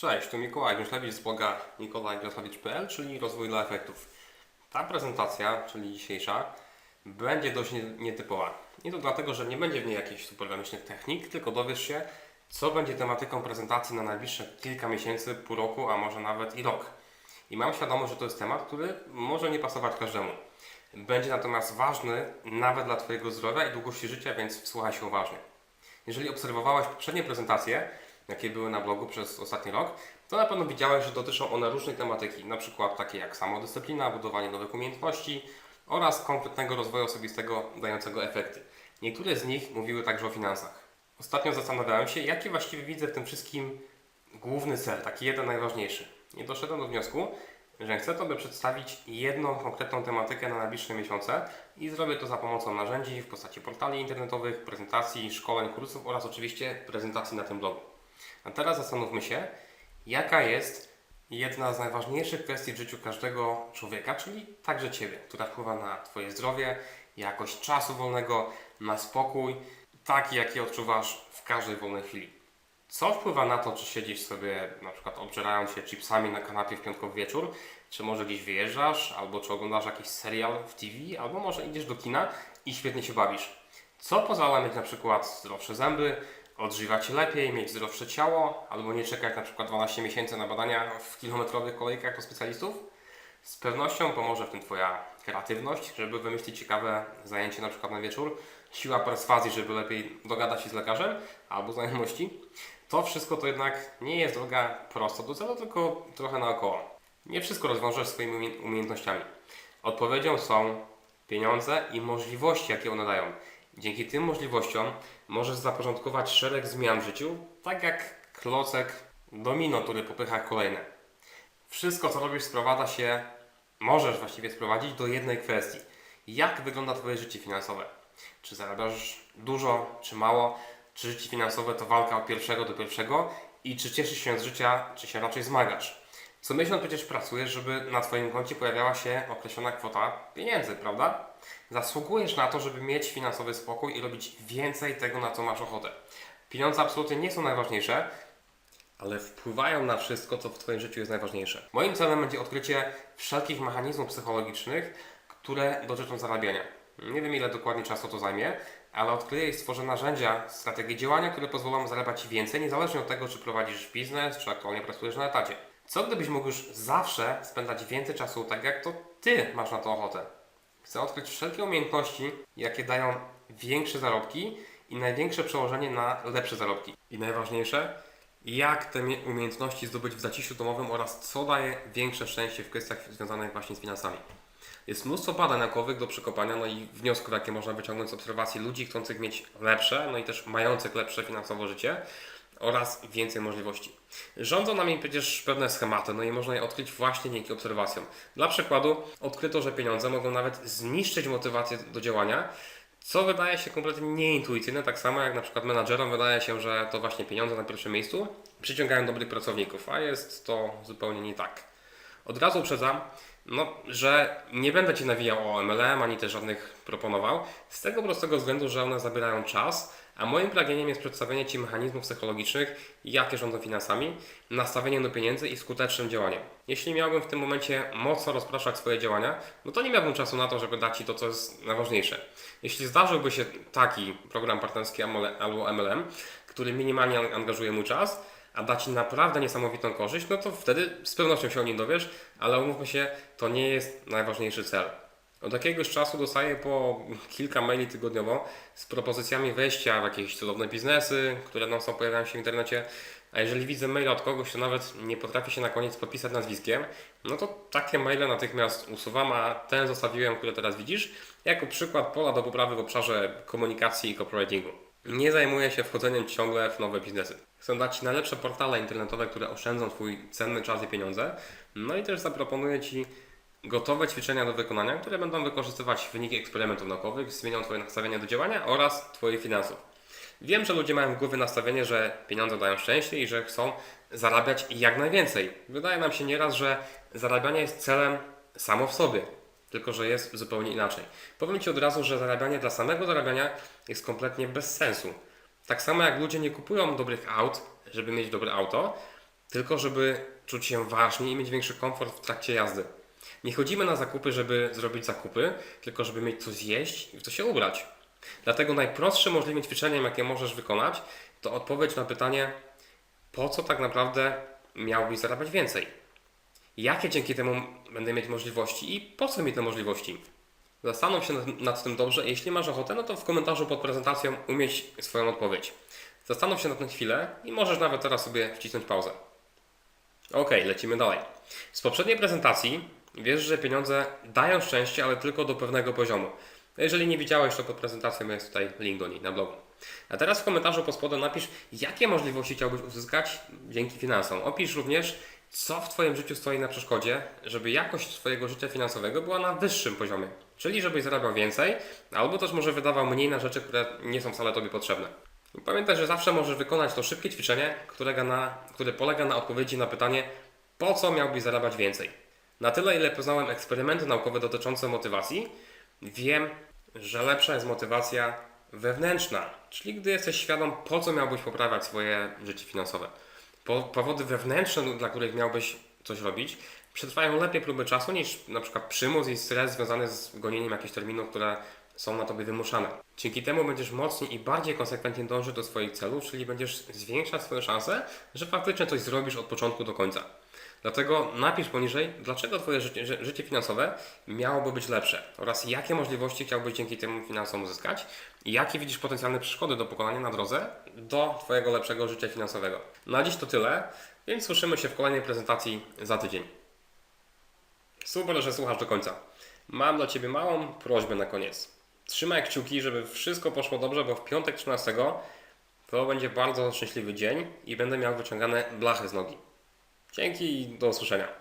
Cześć, tu Mikołaj Grzeszlewicz z bloga mikołajgrzeszlewicz.pl, czyli Rozwój dla efektów. Ta prezentacja, czyli dzisiejsza, będzie dość nie- nietypowa. Nie to dlatego, że nie będzie w niej jakichś super wymyślnych technik, tylko dowiesz się, co będzie tematyką prezentacji na najbliższe kilka miesięcy, pół roku, a może nawet i rok. I mam świadomość, że to jest temat, który może nie pasować każdemu. Będzie natomiast ważny nawet dla Twojego zdrowia i długości życia, więc wsłuchaj się uważnie. Jeżeli obserwowałeś poprzednie prezentacje, jakie były na blogu przez ostatni rok, to na pewno widziałeś, że dotyczą one różnej tematyki, na przykład takie jak samodyscyplina, budowanie nowych umiejętności oraz konkretnego rozwoju osobistego dającego efekty. Niektóre z nich mówiły także o finansach. Ostatnio zastanawiałem się, jaki właściwie widzę w tym wszystkim główny cel, taki jeden najważniejszy. I doszedłem do wniosku, że chcę Tobie przedstawić jedną konkretną tematykę na najbliższe miesiące i zrobię to za pomocą narzędzi w postaci portali internetowych, prezentacji, szkoleń, kursów oraz oczywiście prezentacji na tym blogu. A teraz zastanówmy się, jaka jest jedna z najważniejszych kwestii w życiu każdego człowieka, czyli także Ciebie, która wpływa na Twoje zdrowie, jakość czasu wolnego, na spokój, taki jaki odczuwasz w każdej wolnej chwili. Co wpływa na to, czy siedzisz sobie na przykład obżerając się chipsami na kanapie w piątkowy wieczór, czy może gdzieś wyjeżdżasz, albo czy oglądasz jakiś serial w TV, albo może idziesz do kina i świetnie się bawisz. Co pozwala mieć na przykład zdrowsze zęby, odżywać się lepiej, mieć zdrowsze ciało, albo nie czekać na przykład 12 miesięcy na badania w kilometrowych kolejkach do specjalistów? Z pewnością pomoże w tym Twoja kreatywność, żeby wymyślić ciekawe zajęcie na przykład na wieczór, siła perswazji, żeby lepiej dogadać się z lekarzem, albo znajomości. To wszystko to jednak nie jest droga prosto do celu, tylko trochę naokoło. Nie wszystko rozwiążesz swoimi umie- umiejętnościami. Odpowiedzią są pieniądze i możliwości, jakie one dają. Dzięki tym możliwościom możesz zaporządkować szereg zmian w życiu, tak jak klocek domino, który popycha kolejne. Wszystko, co robisz, sprowadza się, możesz właściwie sprowadzić do jednej kwestii. Jak wygląda Twoje życie finansowe? Czy zarabiasz dużo, czy mało? Czy życie finansowe to walka od pierwszego do pierwszego? I czy cieszysz się z życia, czy się raczej zmagasz? Co miesiąc przecież pracujesz, żeby na Twoim koncie pojawiała się określona kwota pieniędzy, prawda? Zasługujesz na to, żeby mieć finansowy spokój i robić więcej tego, na co masz ochotę. Pieniądze absolutnie nie są najważniejsze, ale wpływają na wszystko, co w Twoim życiu jest najważniejsze. Moim celem będzie odkrycie wszelkich mechanizmów psychologicznych, które dotyczą zarabiania. Nie wiem, ile dokładnie czasu to zajmie, ale odkryję i stworzę narzędzia, strategie działania, które pozwolą zarabiać więcej, niezależnie od tego, czy prowadzisz biznes, czy aktualnie pracujesz na etacie. Co gdybyś mógł już zawsze spędzać więcej czasu tak, jak to Ty masz na to ochotę? Chcę odkryć wszelkie umiejętności, jakie dają większe zarobki i największe przełożenie na lepsze zarobki. I najważniejsze, jak te mie- umiejętności zdobyć w zaciszu domowym oraz co daje większe szczęście w kwestiach związanych właśnie z finansami. Jest mnóstwo badań naukowych do przekopania, no i wniosków, jakie można wyciągnąć z obserwacji ludzi chcących mieć lepsze, no i też mających lepsze finansowo życie oraz więcej możliwości. Rządzą nami przecież pewne schematy, no i można je odkryć właśnie dzięki obserwacjom. Dla przykładu odkryto, że pieniądze mogą nawet zniszczyć motywację do działania, co wydaje się kompletnie nieintuicyjne, tak samo jak na przykład menadżerom wydaje się, że to właśnie pieniądze na pierwszym miejscu przyciągają dobrych pracowników, a jest to zupełnie nie tak. Od razu uprzedzam, no, że nie będę Ci nawijał o MLM, ani też żadnych proponował, z tego prostego względu, że one zabierają czas, a moim pragnieniem jest przedstawienie Ci mechanizmów psychologicznych, jakie rządzą finansami, nastawieniem do pieniędzy i skutecznym działaniem. Jeśli miałbym w tym momencie mocno rozpraszać swoje działania, no to nie miałbym czasu na to, żeby dać Ci to, co jest najważniejsze. Jeśli zdarzyłby się taki program partnerski albo MLM, który minimalnie angażuje mój czas, a da Ci naprawdę niesamowitą korzyść, no to wtedy z pewnością się o nim dowiesz, ale umówmy się, to nie jest najważniejszy cel. Od jakiegoś czasu dostaję po kilka maili tygodniowo z propozycjami wejścia w jakieś cudowne biznesy, które non stop pojawiają się w internecie. A jeżeli widzę maila od kogoś, kto nawet nie potrafi się na koniec podpisać nazwiskiem, no to takie maile natychmiast usuwam, a ten zostawiłem, który teraz widzisz, jako przykład pola do poprawy w obszarze komunikacji i copywritingu. Nie zajmuję się wchodzeniem ciągle w nowe biznesy. Chcę dać Ci najlepsze portale internetowe, które oszczędzą Twój cenny czas i pieniądze. No i też zaproponuję Ci gotowe ćwiczenia do wykonania, które będą wykorzystywać wyniki eksperymentów naukowych, zmienią Twoje nastawienie do działania oraz Twoich finansów. Wiem, że ludzie mają w głowie nastawienie, że pieniądze dają szczęście i że chcą zarabiać jak najwięcej. Wydaje nam się nieraz, że zarabianie jest celem samo w sobie, tylko że jest zupełnie inaczej. Powiem Ci od razu, że zarabianie dla samego zarabiania jest kompletnie bez sensu. Tak samo jak ludzie nie kupują dobrych aut, żeby mieć dobre auto, tylko żeby czuć się ważniej i mieć większy komfort w trakcie jazdy. Nie chodzimy na zakupy, żeby zrobić zakupy, tylko żeby mieć co zjeść i w co się ubrać. Dlatego najprostszym możliwym ćwiczeniem, jakie możesz wykonać, to odpowiedź na pytanie, po co tak naprawdę miałbyś zarabiać więcej? Jakie dzięki temu będę mieć możliwości i po co mi te możliwości? Zastanów się nad, tym dobrze. Jeśli masz ochotę, no to w komentarzu pod prezentacją umieść swoją odpowiedź. Zastanów się nad tym chwilę i możesz nawet teraz sobie wcisnąć pauzę. Ok, lecimy dalej. Z poprzedniej prezentacji wiesz, że pieniądze dają szczęście, ale tylko do pewnego poziomu. Jeżeli nie widziałeś, to pod prezentacją jest tutaj link do niej na blogu. A teraz w komentarzu pod spodem napisz, jakie możliwości chciałbyś uzyskać dzięki finansom. Opisz również, co w Twoim życiu stoi na przeszkodzie, żeby jakość Twojego życia finansowego była na wyższym poziomie. Czyli żebyś zarabiał więcej, albo też może wydawał mniej na rzeczy, które nie są wcale Tobie potrzebne. Pamiętaj, że zawsze możesz wykonać to szybkie ćwiczenie, na, które polega na odpowiedzi na pytanie, po co miałbyś zarabiać więcej. Na tyle, ile poznałem eksperymenty naukowe dotyczące motywacji, wiem, że lepsza jest motywacja wewnętrzna, czyli gdy jesteś świadom, po co miałbyś poprawiać swoje życie finansowe. Po, powody wewnętrzne, dla których miałbyś coś robić, przetrwają lepiej próby czasu niż na przykład przymus i stres związany z gonieniem jakichś terminów, które są na tobie wymuszane. Dzięki temu będziesz mocniej i bardziej konsekwentnie dążyć do swoich celów, czyli będziesz zwiększać swoje szanse, że faktycznie coś zrobisz od początku do końca. Dlatego napisz poniżej, dlaczego Twoje życie, ży- życie finansowe miałoby być lepsze oraz jakie możliwości chciałbyś dzięki tym finansom uzyskać i jakie widzisz potencjalne przeszkody do pokonania na drodze do Twojego lepszego życia finansowego. Na dziś to tyle, więc słyszymy się w kolejnej prezentacji za tydzień. Super, że słuchasz do końca. Mam dla Ciebie małą prośbę na koniec. Trzymaj kciuki, żeby wszystko poszło dobrze, bo w piątek 13 to będzie bardzo szczęśliwy dzień i będę miał wyciągane blachy z nogi. Dzięki i do usłyszenia.